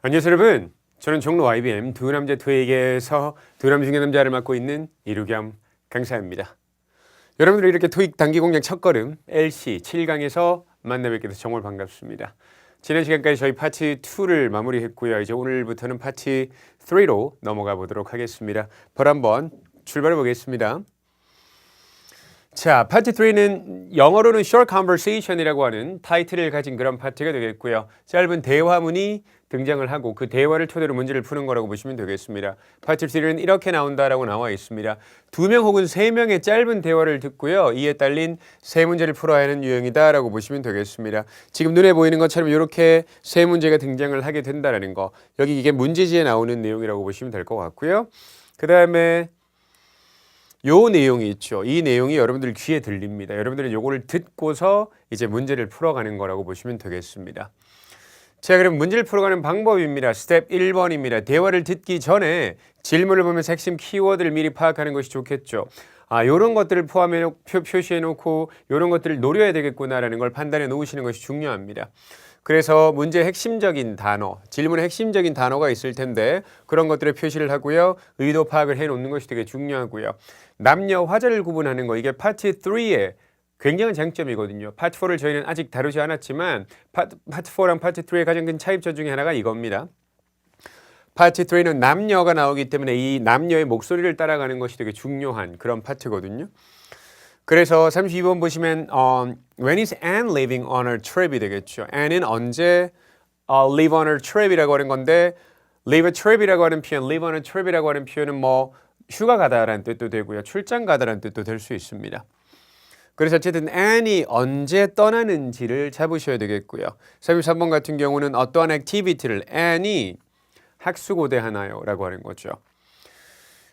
안녕하세요 여러분. 저는 종로 YBM 두 남자 토익에서 두남 중의 남자를 맡고 있는 이루겸 강사입니다. 여러분들 이렇게 토익 단기 공략 첫걸음 LC 7강에서 만나 뵙게 돼서 정말 반갑습니다. 지난 시간까지 저희 파트 2를 마무리했고요. 이제 오늘부터는 파트 3로 넘어가 보도록 하겠습니다. 바로 한번 출발해 보겠습니다 자, 파트 3는 영어로는 short conversation이라고 하는 타이틀을 가진 그런 파트가 되겠고요. 짧은 대화문이 등장을 하고 그 대화를 토대로 문제를 푸는 거라고 보시면 되겠습니다. 파트 3는 이렇게 나온다라고 나와 있습니다. 두 명 혹은 세 명의 짧은 대화를 듣고요. 이에 딸린 세 문제를 풀어야 하는 유형이다라고 보시면 되겠습니다. 지금 눈에 보이는 것처럼 이렇게 세 문제가 등장을 하게 된다라는 거. 여기 이게 문제지에 나오는 내용이라고 보시면 될 것 같고요. 그 다음에 요 내용이 있죠. 이 내용이 여러분들 귀에 들립니다. 여러분들은 요거를 듣고서 이제 문제를 풀어가는 거라고 보시면 되겠습니다. 자, 그럼 문제를 풀어가는 방법입니다. 스텝 1번입니다. 대화를 듣기 전에 질문을 보면서 핵심 키워드를 미리 파악하는 것이 좋겠죠. 아, 요런 것들을 포함해 놓, 표, 표시해 놓고 요런 것들을 노려야 되겠구나라는 걸 판단해 놓으시는 것이 중요합니다. 그래서 문제 핵심적인 단어, 질문의 핵심적인 단어가 있을 텐데 그런 것들을 표시를 하고요. 의도 파악을 해 놓는 것이 되게 중요하고요. 남녀 화자를 구분하는 거 이게 파트 3의 굉장한 장점이거든요. 파트 4를 저희는 아직 다루지 않았지만 파트, 파트 4랑 파트 3의 가장 큰 차이점 중에 하나가 이겁니다. 파트 3는 남녀가 나오기 때문에 이 남녀의 목소리를 따라가는 것이 되게 중요한 그런 파트거든요. 그래서 32번 보시면 어, When is Anne leaving on her trip이 되겠죠. Anne은 언제 어, leave on her trip이라고 하는 건데 leave a trip이라고 하는 표현, leave on a trip이라고 하는 표현은 뭐 휴가 가다라는 뜻도 되고요. 출장 가다라는 뜻도 될 수 있습니다. 그래서 어쨌든 Anne이 언제 떠나는지를 잡으셔야 되겠고요. 33번 같은 경우는 어떠한 액티비티를 Anne이 학수고대 하나요? 라고 하는 거죠.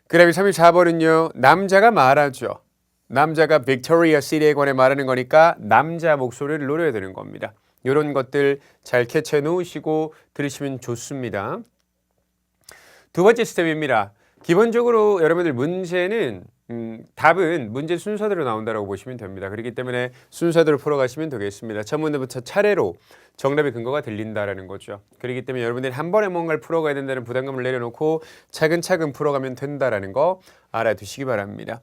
그 다음에 34번은요. 남자가 말하죠. 남자가 빅토리아 시리에 관해 말하는 거니까 남자 목소리를 노려야 되는 겁니다. 이런 것들 잘 캐치해 놓으시고 들으시면 좋습니다. 두 번째 스텝입니다. 기본적으로 여러분들 문제는 음, 답은 문제 순서대로 나온다고 보시면 됩니다. 그렇기 때문에 순서대로 풀어가시면 되겠습니다. 첫 문제부터 차례로 정답의 근거가 들린다라는 거죠. 그렇기 때문에 여러분들이 한 번에 뭔가를 풀어가야 된다는 부담감을 내려놓고 차근차근 풀어가면 된다라는 거 알아두시기 바랍니다.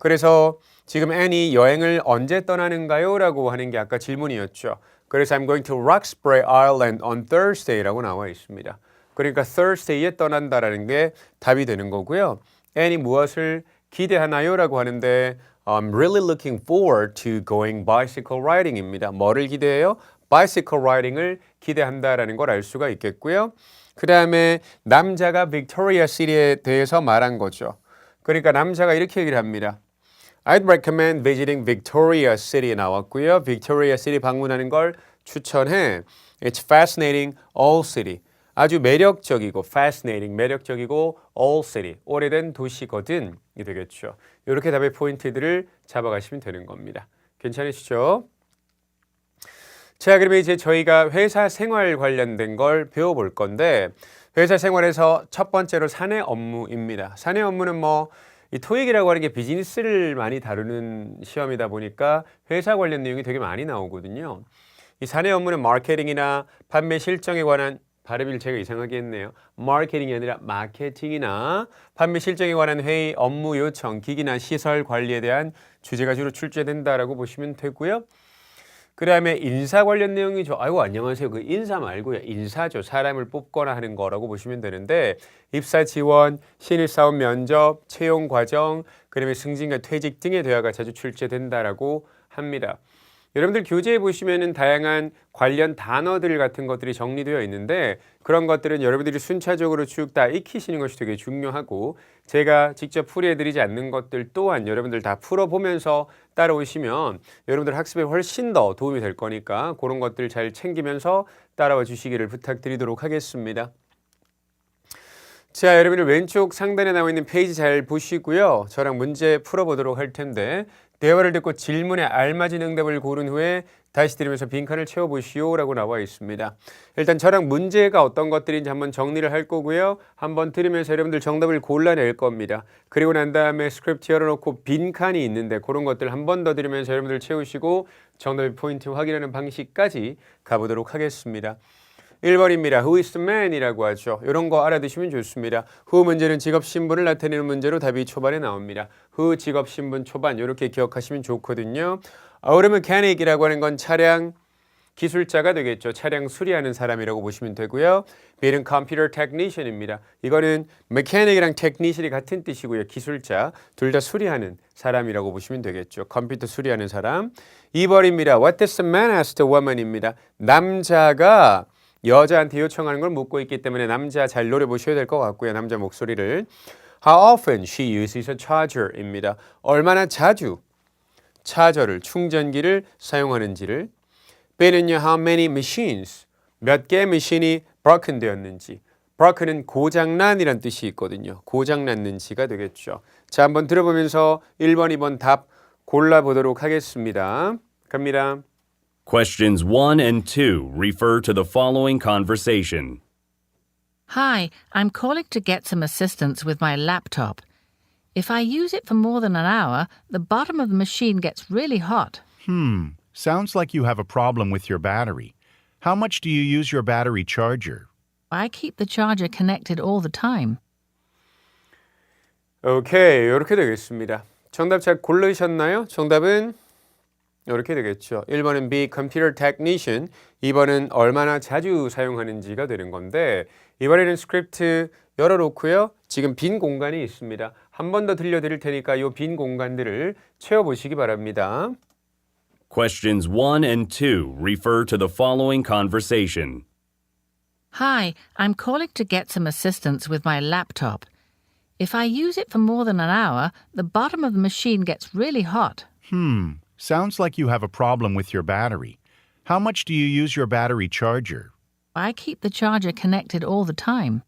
그래서 지금 앤이 여행을 언제 떠나는가요? 라고 하는 게 아까 질문이었죠. 그래서 I'm going to Roxbury Island on Thursday라고 나와 있습니다. 그러니까 Thursday에 떠난다라는 게 답이 되는 거고요. 앤이 무엇을 기대하나요? 라고 하는데 I'm really looking forward to going bicycle riding입니다. 뭐를 기대해요? bicycle riding을 기대한다라는 걸 알 수가 있겠고요. 그 다음에 남자가 빅토리아 시리에 대해서 말한 거죠. 그러니까 남자가 이렇게 얘기를 합니다. I'd recommend visiting Victoria City에 나왔고요. Victoria City 방문하는 걸 추천해. It's fascinating old city. 아주 매력적이고 fascinating 매력적이고 old city 오래된 도시거든 이 되겠죠. 이렇게 답의 포인트들을 잡아가시면 되는 겁니다. 괜찮으시죠? 자, 그러면 이제 저희가 회사 생활 관련된 걸 배워볼 건데 회사 생활에서 첫 번째로 사내 업무입니다. 사내 업무는 뭐 이 토익이라고 하는 게 비즈니스를 많이 다루는 시험이다 보니까 회사 관련 내용이 되게 많이 나오거든요. 이 사내 업무는 마케팅이나 판매 실정에 관한 발음을 제가 이상하게 했네요. 마케팅이 아니라 마케팅이나 판매 실정에 관한 회의, 업무 요청, 기기나 시설 관리에 대한 주제가 주로 출제된다라고 보시면 되고요. 그 다음에 인사 관련 내용이죠. 아이고, 안녕하세요. 그 인사 말고요. 인사죠. 사람을 뽑거나 하는 거라고 보시면 되는데, 입사 지원, 신입 사원 면접, 채용 과정, 그 다음에 승진과 퇴직 등의 대화가 자주 출제된다라고 합니다. 여러분들 교재에 보시면은 다양한 관련 단어들 같은 것들이 정리되어 있는데 그런 것들은 여러분들이 순차적으로 쭉 다 익히시는 것이 되게 중요하고 제가 직접 풀이해드리지 않는 것들 또한 여러분들 다 풀어보면서 따라오시면 여러분들 학습에 훨씬 더 도움이 될 거니까 그런 것들 잘 챙기면서 따라와 주시기를 부탁드리도록 하겠습니다. 자, 여러분들 왼쪽 상단에 나와 있는 페이지 잘 보시고요. 저랑 문제 풀어보도록 할 텐데 대화를 듣고 질문에 알맞은 응답을 고른 후에 다시 들으면서 빈칸을 채워보시오라고 나와 있습니다. 일단 저랑 문제가 어떤 것들인지 한번 정리를 할 거고요. 한번 들으면서 여러분들 정답을 골라낼 겁니다. 그리고 난 다음에 스크립트 열어놓고 빈칸이 있는데 그런 것들 한 번 더 들으면서 여러분들 채우시고 정답의 포인트 확인하는 방식까지 가보도록 하겠습니다. 1번입니다. Who is the man이라고 하죠. 이런 거 알아두시면 좋습니다. who 문제는 직업 신분을 나타내는 문제로 답이 초반에 나옵니다. who 직업 신분 초반 이렇게 기억하시면 좋거든요. 아, 그러면 mechanic이라고 하는 건 차량 기술자가 되겠죠. 차량 수리하는 사람이라고 보시면 되고요. B는 computer technician입니다. 이거는 mechanic이랑 technician이 같은 뜻이고요. 기술자 둘 다 수리하는 사람이라고 보시면 되겠죠. 컴퓨터 수리하는 사람. 2번입니다. What does the man ask the woman입니다. 남자가 여자한테 요청하는 걸 묻고 있기 때문에 남자 잘 노려보셔야 될 것 같고요. 남자 목소리를. How often she uses a charger입니다. 얼마나 자주 차저를 충전기를 사용하는지를 B는요, how many machines, 몇 개의 머신이 broken 되었는지. broken은 고장난이란 뜻이 있거든요. 고장났는지가 되겠죠. 자, 한번 들어보면서 1번, 2번 답 골라보도록 하겠습니다. 갑니다. Questions 1 and 2 refer to the following conversation. Hi, I'm calling to get some assistance with my laptop. If I use it for more than an hour, the bottom of the machine gets really hot. Sounds like you have a problem with your battery. How much do you use your battery charger? I keep the charger connected all the time. 오케이, 이렇게 되겠습니다. 정답 잘 고르셨나요? 정답은 이렇게 되겠죠. 1번은 B, computer technician. 2번은 얼마나 자주 사용하는지가 되는 건데 이번에는 스크립트 열어놓고요. 지금 빈 공간이 있습니다. 한 번 더 들려드릴 테니까 이 빈 공간들을 채워보시기 바랍니다. Questions 1 and 2 refer to the following conversation. Hi, I'm calling to get some assistance with my laptop. If I use it for more than an hour, the bottom of the machine gets really hot. Sounds like you have a problem with your battery. How much do you use your battery charger? I keep the charger connected all the time.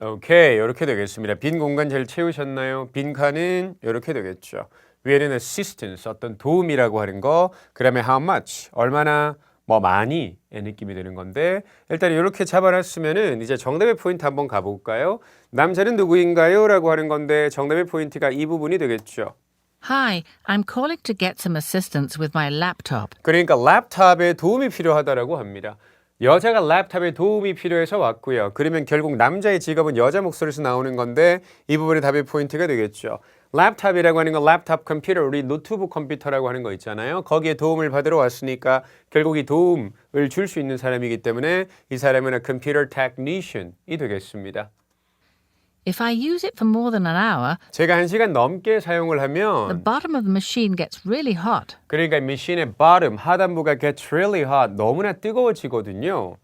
오케이, 이렇게 되겠습니다. 빈 공간 잘 채우셨나요? 빈 칸은 이렇게 되겠죠. 위에는 assistance, 어떤 도움이라고 하는 거, 그 다음에 how much, 얼마나 뭐 많이의 느낌이 되는 건데 일단 이렇게 잡아놨으면은 이제 정답의 포인트 한번 가볼까요? 남자는 누구인가요? 라고 하는 건데 정답의 포인트가 이 부분이 되겠죠. Hi, I'm calling to get some assistance with my laptop. 그러니까 랩탑에 도움이 필요하다라고 합니다. 여자가 랩탑에 도움이 필요해서 왔고요. 그러면 결국 남자의 직업은 여자 목소리에서 나오는 건데 이 부분이 답의 포인트가 되겠죠. 랩탑이라고 하는 건 랩탑 컴퓨터, 우리 노트북 컴퓨터라고 하는 거 있잖아요. 거기에 도움을 받으러 왔으니까 결국 이 도움을 줄 수 있는 사람이기 때문에 이 사람은 컴퓨터 테크니션이 되겠습니다. If I use it for more than an hour, 제가 한 시간 넘게 사용을 the 하면 bottom of the machine gets really hot. 그러니까 미신의 bottom 하단부가 gets really hot 너무나 뜨거워지거든요.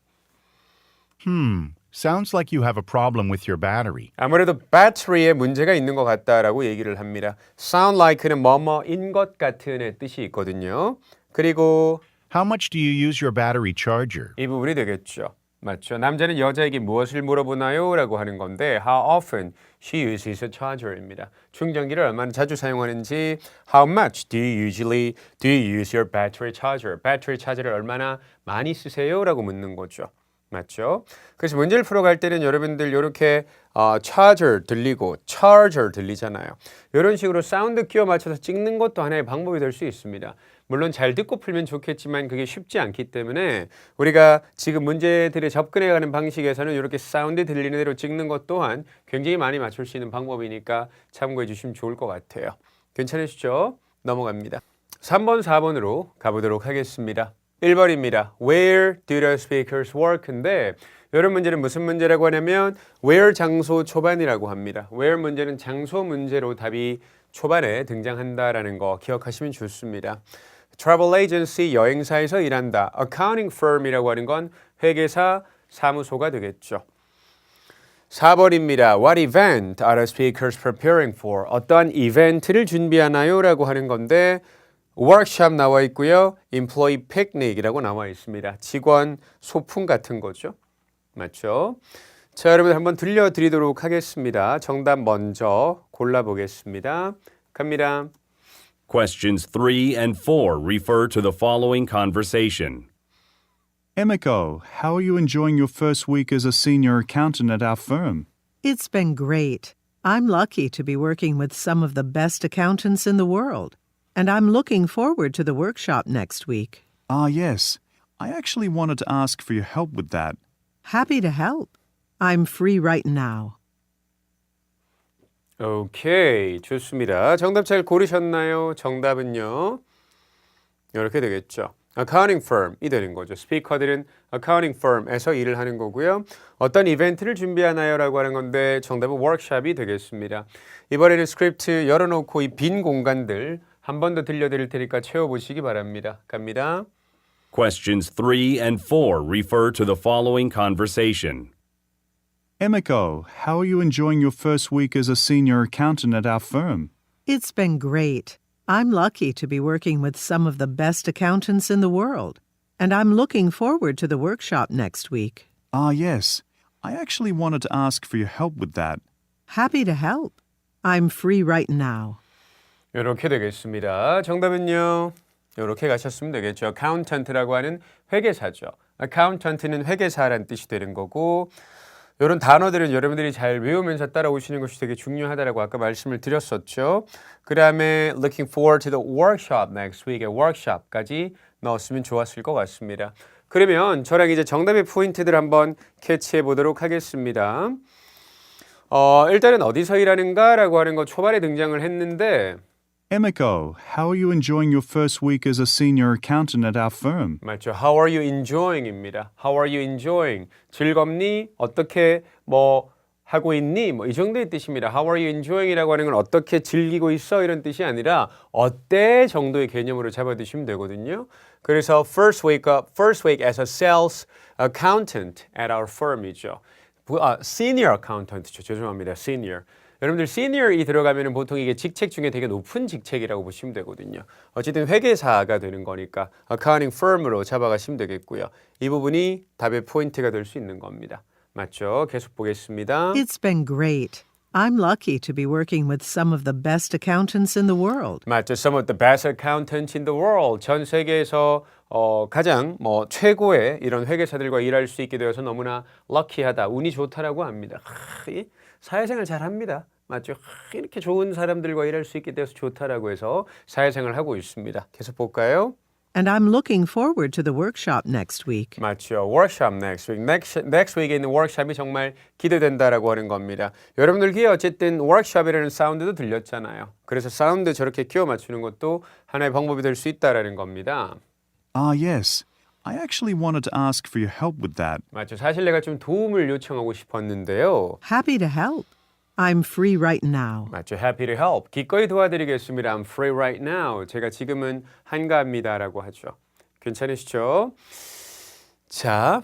Sounds like you have a problem with your battery. 아무래도 배터리에 문제가 있는 것 같다라고 얘기를 합니다. sound like는 뭐뭐인 것 같은의 뜻이 있거든요. 그리고 How much do you use your battery charger? 이 부분이 되겠죠. 맞죠. 남자는 여자에게 무엇을 물어보나요? 라고 하는 건데 how often she uses a charger입니다. 충전기를 얼마나 자주 사용하는지 how much do you usually do you use your battery charger? 배터리 차저를 얼마나 많이 쓰세요? 라고 묻는 거죠. 맞죠? 그래서 문제를 풀어갈 때는 여러분들 이렇게 어, charger 들리고 charger 들리잖아요. 이런 식으로 사운드 끼워 맞춰서 찍는 것도 하나의 방법이 될 수 있습니다. 물론 잘 듣고 풀면 좋겠지만 그게 쉽지 않기 때문에 우리가 지금 문제들에 접근해가는 방식에서는 이렇게 사운드 들리는 대로 찍는 것 또한 굉장히 많이 맞출 수 있는 방법이니까 참고해 주시면 좋을 것 같아요. 괜찮으시죠? 넘어갑니다. 3번, 4번으로 가보도록 하겠습니다. 1번입니다. Where do the speakers work인데 이런 문제는 무슨 문제라고 하냐면 where 장소 초반이라고 합니다. where 문제는 장소 문제로 답이 초반에 등장한다라는 거 기억하시면 좋습니다. Travel agency 여행사에서 일한다. accounting firm이라고 하는 건 회계사 사무소가 되겠죠. 4번입니다. What event are speakers preparing for? 어떠한 이벤트를 준비하나요? 라고 하는 건데 워크샵 나와 있고요. employee picnic이라고 나와 있습니다. 직원 소풍 같은 거죠. 맞죠? 자, 여러분 한번 들려드리도록 하겠습니다. 정답 먼저 골라보겠습니다. 갑니다. Questions 3 and 4 refer to the following conversation. Emiko, how are you enjoying your first week as a senior accountant at our firm? It's been great. I'm lucky to be working with some of the best accountants in the world, and I'm looking forward to the workshop next week. Ah, yes. I actually wanted to ask for your help with that. Happy to help. I'm free right now. 오케이, 좋습니다. 정답 잘 고르셨나요? 정답은요. 이렇게 되겠죠. accounting firm이 되는 거죠. 스피커들은 accounting firm에서 일을 하는 거고요. 어떤 이벤트를 준비하나요 라고 하는 건데 정답은 workshop이 되겠습니다. 이번에는 스크립트 열어놓고 이 빈 공간들 한 번 더 들려드릴 테니까 채워보시기 바랍니다. 갑니다. Questions 3 and 4 refer to the following conversation. Emiko, how are you enjoying your first week as a senior accountant at our firm? It's been great. I'm lucky to be working with some of the best accountants in the world, and I'm looking forward to the workshop next week. Ah, yes. I actually wanted to ask for your help with that. Happy to help. I'm free right now. 이렇게 되겠습니다. 정답은요. 이렇게 가셨으면 되겠죠. accountant라고 하는 회계사죠. accountant는 회계사라는 뜻이 되는 거고 이런 단어들은 여러분들이 잘 외우면서 따라오시는 것이 되게 중요하다라고 아까 말씀을 드렸었죠. 그 다음에 looking forward to the workshop next week의 workshop까지 넣었으면 좋았을 것 같습니다. 그러면 저랑 이제 정답의 포인트들 한번 캐치해 보도록 하겠습니다. 어, 일단은 어디서 일하는가라고 하는 거 초반에 등장을 했는데 Emiko, how are you enjoying your first week as a senior accountant at our firm? 맞죠. How are you enjoying입니다. How are you enjoying? 즐겁니? 어떻게 뭐 하고 있니? 뭐 이 정도의 뜻입니다. How are you enjoying이라고 하는 건 어떻게 즐기고 있어 이런 뜻이 아니라 어때 정도의 개념으로 잡아두시면 되거든요. 그래서 first week up, first week as a sales accountant at our firm이죠. 부- 아, senior accountant죠. 죄송합니다. senior. 여러분들 senior이 들어가면 보통 이게 직책 중에 되게 높은 직책이라고 보시면 되거든요. 어쨌든 회계사가 되는 거니까 accounting firm으로 잡아가시면 되겠고요. 이 부분이 답의 포인트가 될 수 있는 겁니다. 맞죠? 계속 보겠습니다. It's been great. I'm lucky to be working with some of the best accountants in the world. 맞죠. Some of the best accountants in the world. 전 세계에서 어, 가장 뭐 최고의 이런 회계사들과 일할 수 있게 되어서 너무나 럭키하다, 운이 좋다라고 합니다. 하, 이 사회생활 잘 합니다. 맞죠? 하, 이렇게 좋은 사람들과 일할 수 있게 되어서 좋다라고 해서 사회생활 하고 있습니다. 계속 볼까요? And I'm looking forward to the workshop next week. 맞죠. workshop next week. next, next week에 있는 workshop이 정말 기대된다라고 하는 겁니다. 여러분들 귀에 어쨌든 workshop이라는 사운드도 들렸잖아요. 그래서 사운드 저렇게 끼워 맞추는 것도 하나의 방법이 될 수 있다라는 겁니다. Ah, yes. I actually wanted to ask for your help with that. 맞죠. 사실 내가 좀 도움을 요청하고 싶었는데요. Happy to help. I'm free right now. 맞죠. Happy to help. 기꺼이 도와드리겠습니다. I'm free right now. 제가 지금은 한가합니다라고 하죠. 괜찮으시죠? 자,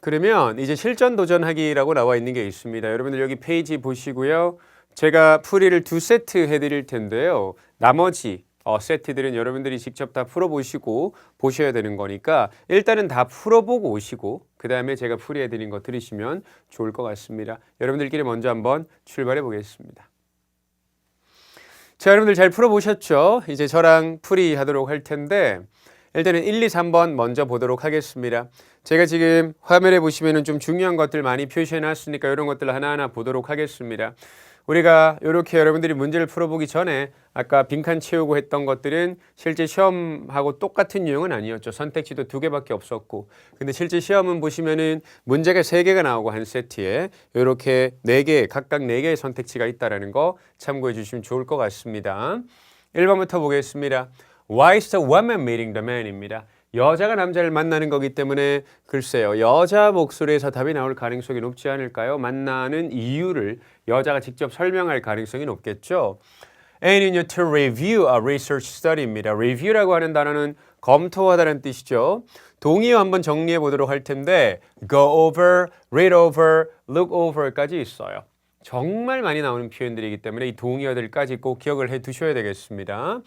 그러면 이제 실전 도전하기라고 나와 있는 게 있습니다. 여러분들 여기 페이지 보시고요. 제가 풀이를 두 세트 해드릴 텐데요. 나머지 어, 세트들은 여러분들이 직접 다 풀어보시고 보셔야 되는 거니까 일단은 다 풀어보고 오시고 그 다음에 제가 풀이해드린 거 들으시면 좋을 것 같습니다. 여러분들끼리 먼저 한번 출발해 보겠습니다. 자, 여러분들 잘 풀어보셨죠? 이제 저랑 풀이하도록 할 텐데 일단은 1, 2, 3번 먼저 보도록 하겠습니다. 제가 지금 화면에 보시면은 좀 중요한 것들 많이 표시해 놨으니까 이런 것들 하나하나 보도록 하겠습니다. 우리가 이렇게 여러분들이 문제를 풀어보기 전에 아까 빈칸 채우고 했던 것들은 실제 시험하고 똑같은 유형은 아니었죠. 선택지도 두 개밖에 없었고. 근데 실제 시험은 보시면은 문제가 세 개가 나오고 한 세트에 이렇게 네 개, 각각 네 개의 선택지가 있다라는 거 참고해 주시면 좋을 것 같습니다. 1번부터 보겠습니다. Why is the woman meeting the man입니다. 여자가 남자를 만나는 거기 때문에 글쎄요. 여자 목소리에서 답이 나올 가능성이 높지 않을까요? 만나는 이유를 여자가 직접 설명할 가능성이 높겠죠. A는요, to review a research study입니다. review라고 하는 단어는 검토하다는 뜻이죠. 동의어 한번 정리해 보도록 할 텐데 go over, read over, look over까지 있어요. 정말 많이 나오는 표현들이기 때문에 이 동의어들까지 꼭 기억을 해 두셔야 되겠습니다.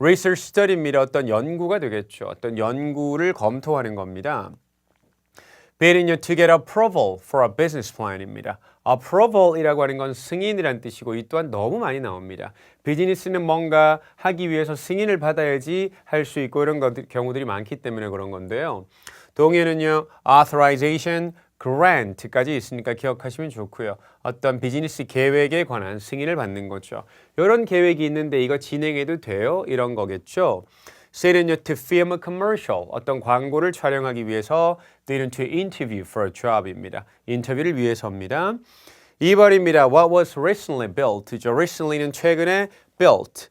Research study입니다. 어떤 연구가 되겠죠. 어떤 연구를 검토하는 겁니다. B는요, to get approval for a business plan입니다. approval이라고 하는 건 승인이란 뜻이고 이 또한 너무 많이 나옵니다. 비즈니스는 뭔가 하기 위해서 승인을 받아야지 할 수 있고 이런 것, 경우들이 많기 때문에 그런 건데요. 동의어는요, authorization, grant까지 있으니까 기억하시면 좋고요. 어떤 비즈니스 계획에 관한 승인을 받는 거죠. 이런 계획이 있는데 이거 진행해도 돼요? 이런 거겠죠. C는 to film a commercial. 어떤 광고를 촬영하기 위해서. D는 to interview for a job입니다. 인터뷰를 위해서입니다. 2번입니다. What was recently built? 죠. recently는 최근에 built.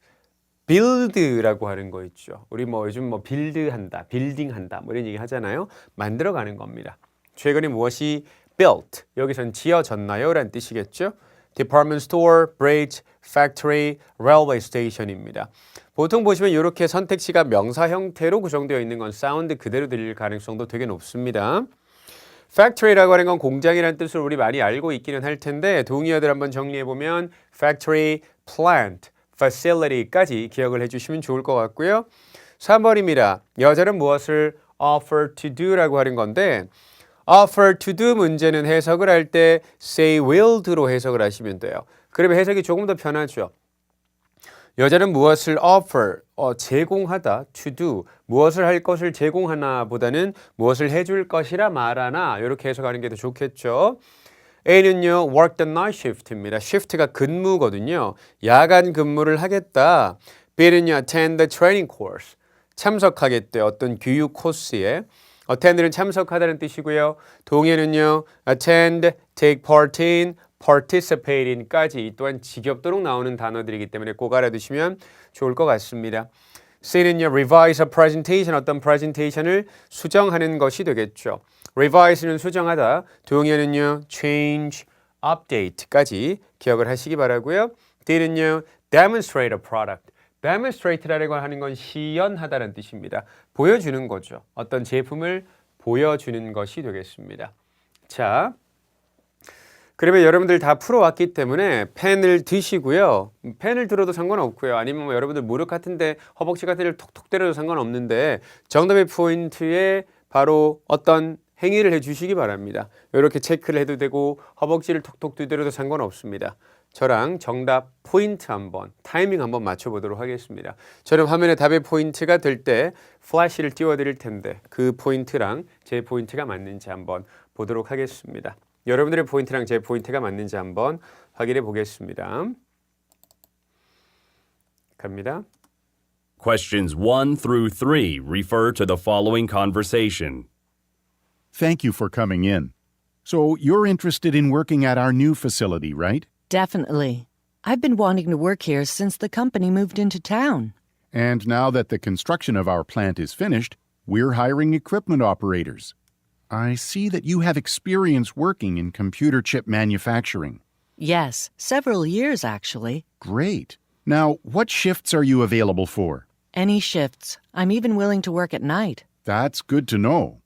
build라고 하는 거 있죠. 우리 뭐 요즘 뭐 빌드한다, 빌딩한다 뭐 이런 얘기 하잖아요. 만들어가는 겁니다. 최근에 무엇이 built 여기선 지어졌나요? 라는 뜻이겠죠. department store, bridge, factory, railway station입니다. 보통 보시면 이렇게 선택지가 명사 형태로 구성되어 있는 건 사운드 그대로 들릴 가능성도 되게 높습니다. factory라고 하는 건 공장이라는 뜻을 우리 많이 알고 있기는 할 텐데 동의어들 한번 정리해 보면 factory, plant, facility까지 기억을 해 주시면 좋을 것 같고요. 3번입니다. 여자는 무엇을 offer to do라고 하는 건데 offer to do 문제는 해석을 할 때 say will do로 해석을 하시면 돼요. 그러면 해석이 조금 더 편하죠. 여자는 무엇을 offer, 어, 제공하다, to do, 무엇을 할 것을 제공하나 보다는 무엇을 해줄 것이라 말하나 이렇게 해석하는 게 더 좋겠죠. A는요, work the night shift입니다. shift가 근무거든요. 야간 근무를 하겠다. B는요, attend the training course. 참석하겠대. 어떤 교육 코스에. Attend는 참석하다는 뜻이고요. 동의는요, attend, take part in, participate in까지 이 또한 지겹도록 나오는 단어들이기 때문에 꼭 알아두시면 좋을 것 같습니다. C는요, revise a presentation, 어떤 presentation을 수정하는 것이 되겠죠. revise는 수정하다, 동의어는요, change, update까지 기억을 하시기 바라고요. D는요, demonstrate a product. Demonstrate라는 걸 하는 건 시연하다는 뜻입니다. 보여주는 거죠. 어떤 제품을 보여주는 것이 되겠습니다. 자, 그러면 여러분들 다 풀어왔기 때문에 펜을 드시고요. 펜을 들어도 상관없고요. 아니면 뭐 여러분들 무릎 같은데 허벅지 같은 데를 톡톡 때려도 상관없는데 정답의 포인트에 바로 어떤 행위를 해주시기 바랍니다. 이렇게 체크를 해도 되고 허벅지를 톡톡 두드려도 상관없습니다. 저랑 정답 포인트 한번 타이밍 한번 맞춰보도록 하겠습니다. 저는 화면에 답의 포인트가 될 때 플래시를 띄워드릴 텐데 그 포인트랑 제 포인트가 맞는지 한번 보도록 하겠습니다. 여러분들의 포인트랑 제 포인트가 맞는지 한번 확인해 보겠습니다. 갑니다. Questions 1 through 3 refer to the following conversation. Thank you for coming in. So, you're interested in working at our new facility, right? Definitely. I've been wanting to work here since the company moved into town. And now that the construction of our plant is finished, we're hiring equipment operators. I see that you have experience working in computer chip manufacturing. Yes, several years actually. Great. Now, what shifts are you available for? Any shifts. I'm even willing to work at night. That's good to know.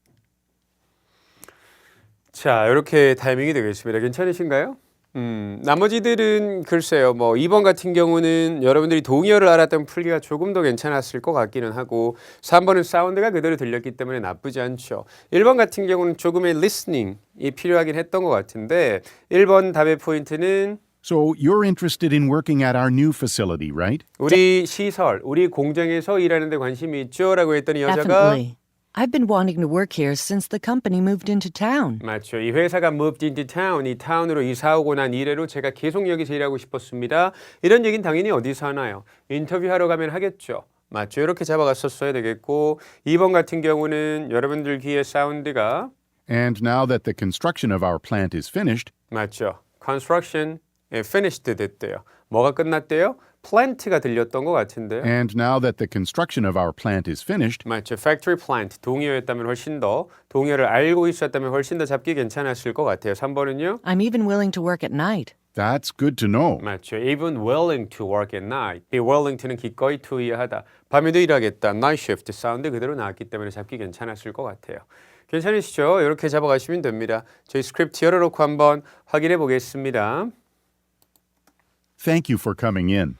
자, 이렇게 타이밍이 되겠습니다. 괜찮으신가요? 음, 나머지들은 글쎄요, 뭐 2번 같은 경우는 여러분들이 동의어를 알았던 풀기가 조금 더 괜찮았을 것 같기는 하고 3번은 사운드가 그대로 들렸기 때문에 나쁘지 않죠. 1번 같은 경우는 조금의 listening이 필요하긴 했던 것 같은데 1번 답의 포인트는 So, you're interested in working at our new facility, right? 우리 시설, 우리 공장에서 일하는 데 관심이 있죠? 라고 했더니 여자가 Definitely. I've been wanting to work here since the company moved into town. 맞죠. 이 회사가 moved into town, 이 타운으로 이사 오고 난 이래로 제가 계속 여기서 일하고 싶었습니다. 이런 얘기는 당연히 어디서 하나요? 인터뷰하러 가면 하겠죠. 맞죠. 이렇게 잡아갔었어야 되겠고 2번 같은 경우는 여러분들 귀에 사운드가 And now that the construction of our plant is finished, 맞죠. construction 예, finished 됐대요. 뭐가 끝났대요? Plant가 들렸던 것 같은데요. and now that the construction of our plant is finished, 맞죠. factory plant 동의어였다면 훨씬 더 동의어를 알고 있었다면 훨씬 더 잡기 괜찮았을 것 같아요. 3번은요? I'm even willing to work at night. that's good to know. 맞죠. Even willing to work at night. be willing to는 기꺼이 투의하다. 밤에도 일하겠다. night shift 사운드 그대로 나왔기 때문에 잡기 괜찮았을 것 같아요. 괜찮으시죠? 이렇게 잡아가시면 됩니다. 저희 스크립트 열어놓고 한번 확인해 보겠습니다. Thank you for coming in.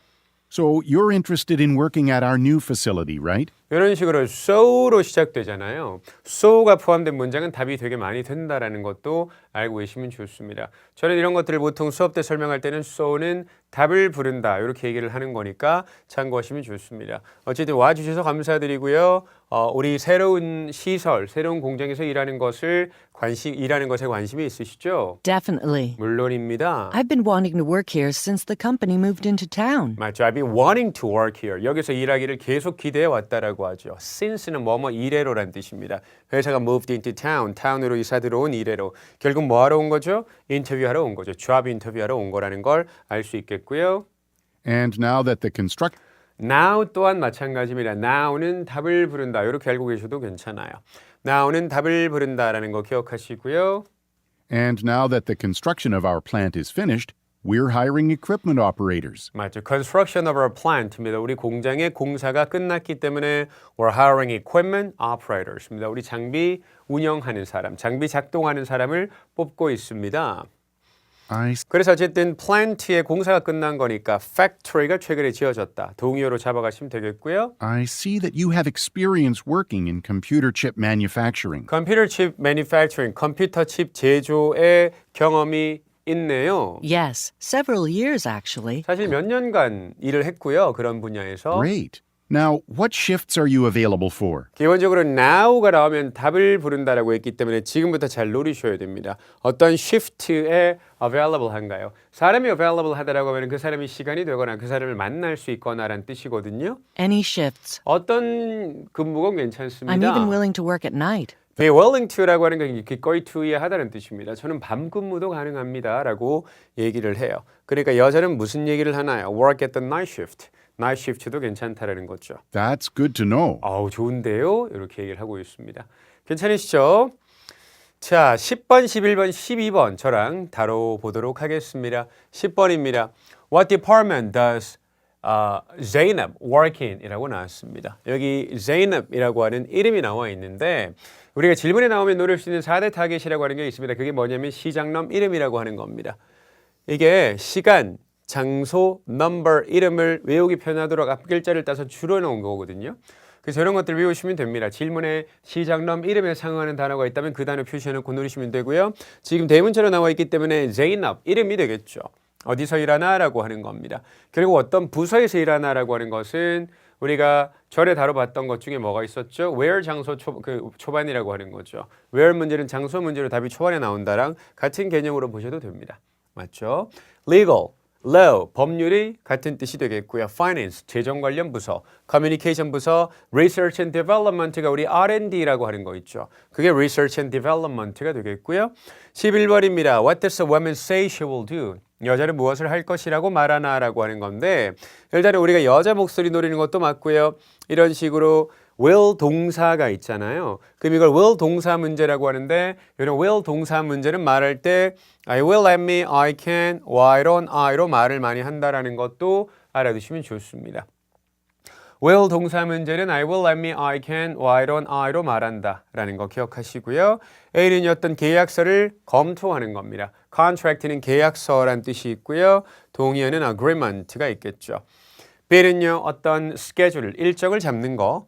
So, you're interested in working at our new facility, right? 이런 식으로 so로 시작되잖아요. so가 포함된 문장은 답이 되게 많이 된다라는 것도 알고 계시면 좋습니다. 저는 이런 것들을 보통 수업 때 설명할 때는 so는 답을 부른다 이렇게 얘기를 하는 거니까 참고하시면 좋습니다. 어쨌든 와주셔서 감사드리고요. 어, 우리 새로운 시설, 새로운 공장에서 일하는 것을 관심 일하는 것에 관심이 있으시죠? Definitely. 물론입니다. I've been wanting to work here since the company moved into town. 맞죠. I've been wanting to work here. 여기서 일하기를 계속 기대해 왔다라고 하죠. since는 뭐뭐 이래로란 뜻입니다. 회사가 moved into town, town으로 이사 들어온 이래로. 결국 뭐 하러 온 거죠? 인터뷰하러 온 거죠. job 인터뷰하러 온 거라는 걸 알 수 있겠고요. And now that the construct now 또한 마찬가지입니다. now는 답을 부른다. 이렇게 알고 계셔도 괜찮아요. now는 답을 부른다라는 거 기억하시고요. and now that the construction of our plant is finished, we're hiring equipment operators. 맞죠. Construction of our plant입니다. 우리 공장의 공사가 끝났기 때문에 we're hiring equipment operators입니다. 우리 장비 운영하는 사람, 장비 작동하는 사람을 뽑고 있습니다. I 그래서 어쨌든 plant의 공사가 끝난 거니까 factory가 최근에 지어졌다. 동의어로 잡아가시면 되겠고요. I see that you have experience working in computer chip manufacturing. 컴퓨터 칩 manufacturing, 컴퓨터 칩 제조의 경험이 있네요. Yes, several years actually. 사실 몇 년간 일을 했고요. 그런 분야에서. Great. Now, what shifts are you available for? 기본적으로 now가 나오면 답을 부른다라고 했기 때문에 지금부터 잘 노리셔야 됩니다. 어떤 shift에 available 한가요? 사람이 available 하다라고 하면 그 사람이 시간이 되거나 그 사람을 만날 수 있거나라는 뜻이거든요. Any shifts. 어떤 근무건 괜찮습니다. I'm even willing to work at night. be willing to라고 하는 건 기꺼이 to에 하다는 뜻입니다. 저는 밤 근무도 가능합니다라고 얘기를 해요. 그러니까 여자는 무슨 얘기를 하나요? Work at the night shift. Night shift도 괜찮다라는 거죠. That's good to know. 아우 좋은데요? 이렇게 얘기를 하고 있습니다. 괜찮으시죠? 자, 10번, 11번, 12번 저랑 다뤄보도록 하겠습니다. 10번입니다. What department does uh, Zainab work in? 이라고 나왔습니다. 여기 Zainab이라고 하는 이름이 나와 있는데 우리가 질문에 나오면 노릴 수 있는 4대 타겟이라고 하는 게 있습니다. 그게 뭐냐면 시장놈 이름이라고 하는 겁니다. 이게 시간, 장소, 넘버, 이름을 외우기 편하도록 앞글자를 따서 줄여 놓은 거거든요. 그래서 이런 것들 외우시면 됩니다. 질문에 시장놈 이름에 상응하는 단어가 있다면 그 단어 표시해놓고 누르시면 되고요. 지금 대문자로 나와 있기 때문에 제이납 이름이 되겠죠. 어디서 일하나라고 하는 겁니다. 그리고 어떤 부서에서 일하나라고 하는 것은 우리가 전에 다뤄봤던 것 중에 뭐가 있었죠? where 장소 초, 그 초반이라고 하는 거죠. where 문제는 장소 문제로 답이 초반에 나온다랑 같은 개념으로 보셔도 됩니다. 맞죠? legal, law, 법률이 같은 뜻이 되겠고요. finance, 재정 관련 부서, communication 부서, research and development가 우리 R&D라고 하는 거 있죠. 그게 research and development가 되겠고요. 11번입니다. What does a woman say she will do? 여자는 무엇을 할 것이라고 말하나라고 하는 건데 일단은 우리가 여자 목소리 노리는 것도 맞고요. 이런 식으로 will 동사가 있잖아요. 그럼 이걸 will 동사 문제라고 하는데 이런 will 동사 문제는 말할 때 I will, let me, I can, why don't I로 말을 많이 한다라는 것도 알아두시면 좋습니다. will 동사 문제는 I will, let me, I can, why don't I로 말한다 라는 거 기억하시고요. A는 어떤 계약서를 검토하는 겁니다. contract는 계약서란 뜻이 있고요. 동의어는 agreement가 있겠죠. B는요 어떤 스케줄, 일정을 잡는 거.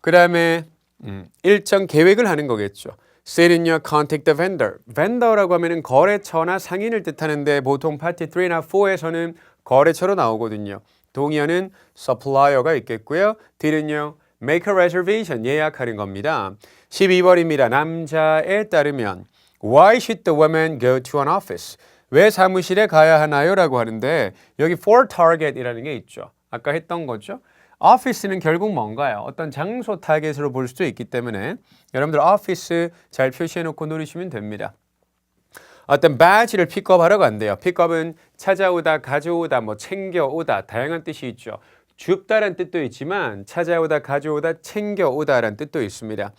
그 다음에 음, 일정 계획을 하는 거겠죠. C는요 contact the vendor. vendor라고 하면은 거래처나 상인을 뜻하는데 보통 파트 3나 4에서는 거래처로 나오거든요. 동의어는 supplier가 있겠고요. D는요 make a reservation 예약하는 겁니다. 12번입니다. 남자에 따르면 Why should the woman go to an office? 왜 사무실에 가야 하나요? 라고 하는데 여기 for target이라는 게 있죠. 아까 했던 거죠. Office는 결국 뭔가요? 어떤 장소 타겟으로 볼 수도 있기 때문에 여러분들 office 잘 표시해 놓고 누르시면 됩니다. 어떤 badge를 픽업하러 간대요. 픽업은 찾아오다, 가져오다, 뭐 챙겨오다 다양한 뜻이 있죠. 줍다란 뜻도 있지만 찾아오다, 가져오다, 챙겨오다라는 뜻도 있습니다.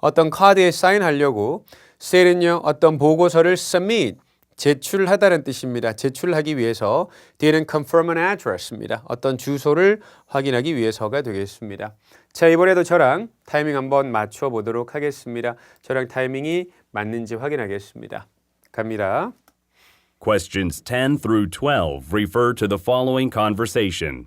어떤 카드에 사인하려고 셀은요 어떤 보고서를 submit 제출하다는 뜻입니다. 제출하기 위해서 뒤에는 confirm an address입니다. 어떤 주소를 확인하기 위해서가 되겠습니다. 자 이번에도 저랑 타이밍 한번 맞춰 보도록 하겠습니다. 저랑 타이밍이 맞는지 확인하겠습니다. 갑니다. Questions 10 through 12 refer to the following conversation.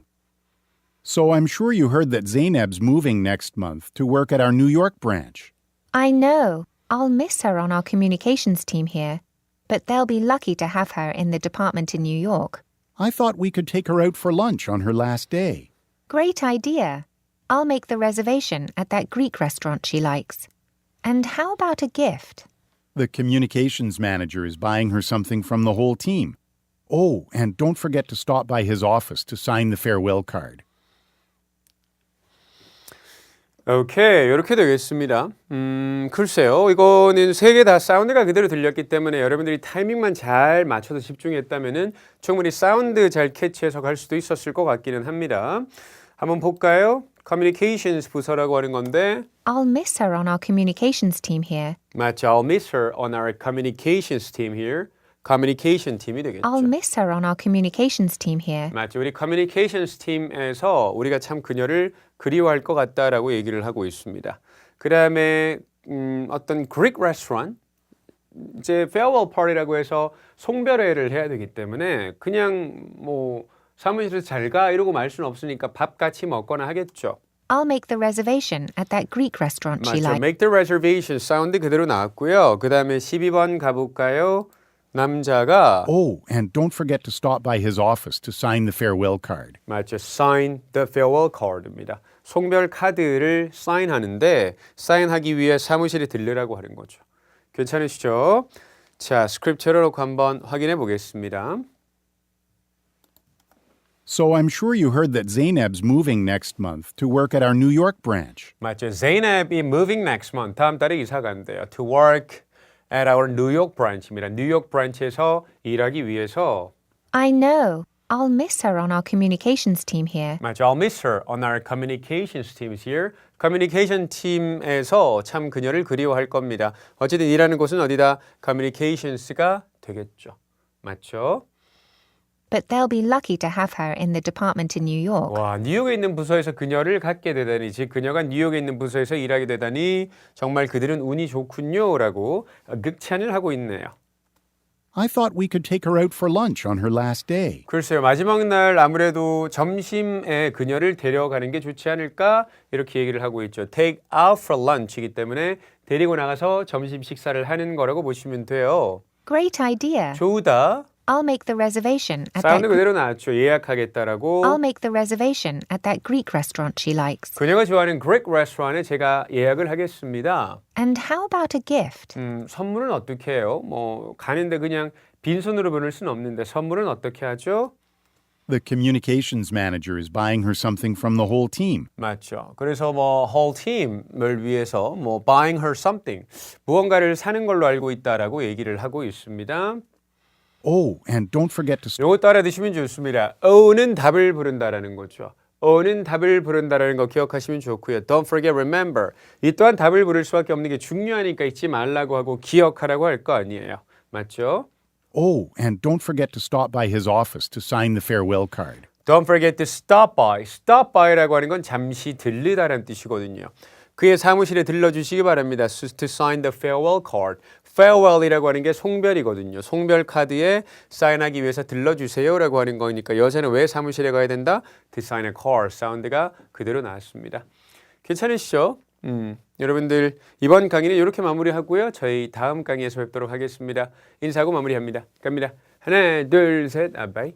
So I'm sure you heard that Zainab's moving next month to work at our New York branch. I know. I'll miss her on our communications team here, but they'll be lucky to have her in the department in New York. I thought we could take her out for lunch on her last day. Great idea. I'll make the reservation at that Greek restaurant she likes. And how about a gift? The communications manager is buying her something from the whole team. Oh, and don't forget to stop by his office to sign the farewell card. 오케이 이렇게 되겠습니다. 음 글쎄요 이거는 세 개 다 사운드가 그대로 들렸기 때문에 여러분들이 타이밍만 잘 맞춰서 집중했다면은 충분히 사운드 잘 캐치해서 갈 수도 있었을 것 같기는 합니다. 한번 볼까요? Communications 부서라고 하는 건데 I'll miss her on our communications team here. 맞죠? I'll miss her on our communications team here. Communication 팀이 되겠죠. I'll miss her on our communications team here. 맞죠. 우리 communications 팀에서 우리가 참 그녀를 그리워할 것 같다라고 얘기를 하고 있습니다. 그 다음에 음, 어떤 Greek restaurant 이제 farewell party라고 해서 송별회를 해야 되기 때문에 그냥 뭐 사무실에서 잘 가 이러고 말 수는 없으니까 밥 같이 먹거나 하겠죠. I'll make the reservation at that Greek restaurant she 맞죠. likes. Make the reservation 사운드 그대로 나왔고요. 그 다음에 12번 가볼까요? 남자가 Oh, and don't forget to stop by his office to sign the farewell card. 맞죠. sign the farewell card입니다. 송별 카드를 사인하는데 사인하기 위해 사무실에 들르라고 하는 거죠. 괜찮으시죠? 자, 스크립트 열어놓고 한번 확인해 보겠습니다. So I'm sure you heard that Zainab's moving next month to work at our New York branch. 맞죠. Zainab이 moving next month. 다음 달에 이사 간대요. To work at our New York branch입니다. 뉴욕 브랜치에서 일하기 위해서 I know. I'll miss her on our communications team here. 맞죠. I'll miss her on our communications teams here. 커뮤니케이션 팀에서 참 그녀를 그리워할 겁니다. 어쨌든 일하는 곳은 어디다? communications가 되겠죠. 맞죠? But they'll be lucky to have her in the department in New York. 와, 뉴욕에 있는 부서에서 그녀를 갖게 되다니, 즉 그녀가 뉴욕에 있는 부서에서 일하게 되다니 정말 그들은 운이 좋군요라고 극찬을 하고 있네요. I thought we could take her out for lunch on her last day. 글쎄요, 마지막 날 아무래도 점심에 그녀를 데려가는 게 좋지 않을까 이렇게 얘기를 하고 있죠. Take out for lunch이기 때문에 데리고 나가서 점심 식사를 하는 거라고 보시면 돼요. Great idea. 좋다. I'll make the reservation at that 사운드 그대로 나왔죠. 예약하겠다라고. I'll make the reservation at that Greek restaurant she likes. 그녀가 좋아하는 Greek restaurant에 제가 예약을 하겠습니다. And how about a gift? 음, 선물은 어떻게 해요? 뭐 가는데 그냥 빈손으로 보낼 수는 없는데 선물은 어떻게 하죠? The communications manager is buying her something from the whole team. 맞죠. 그래서 뭐 whole team을 위해서 뭐 buying her something 무언가를 사는 걸로 알고 있다라고 얘기를 하고 있습니다. Oh, and don't forget to 요것도 알아두시면 좋습니다. O는 답을 부른다라는 거죠. O는 답을 부른다라는 거 기억하시면 좋고요. Don't forget, remember. 이 또한 답을 부를 수밖에 없는 게 중요하니까 잊지 말라고 하고 기억하라고 할 거 아니에요. 맞죠? Oh, and don't forget to stop by his office to sign the farewell card. Don't forget to stop by. Stop by라고 하는 건 잠시 들르다라는 뜻이거든요. 그의 사무실에 들러주시기 바랍니다. To sign the farewell card. Farewell이라고 하는 게 송별이거든요. 송별 카드에 사인하기 위해서 들러주세요라고 하는 거니까 여자는 왜 사무실에 가야 된다? To sign a card. 사운드가 그대로 나왔습니다. 괜찮으시죠? 음, 여러분들 이번 강의는 이렇게 마무리하고요. 저희 다음 강의에서 뵙도록 하겠습니다. 인사하고 마무리합니다. 갑니다. 하나, 둘, 셋, 아, 바이.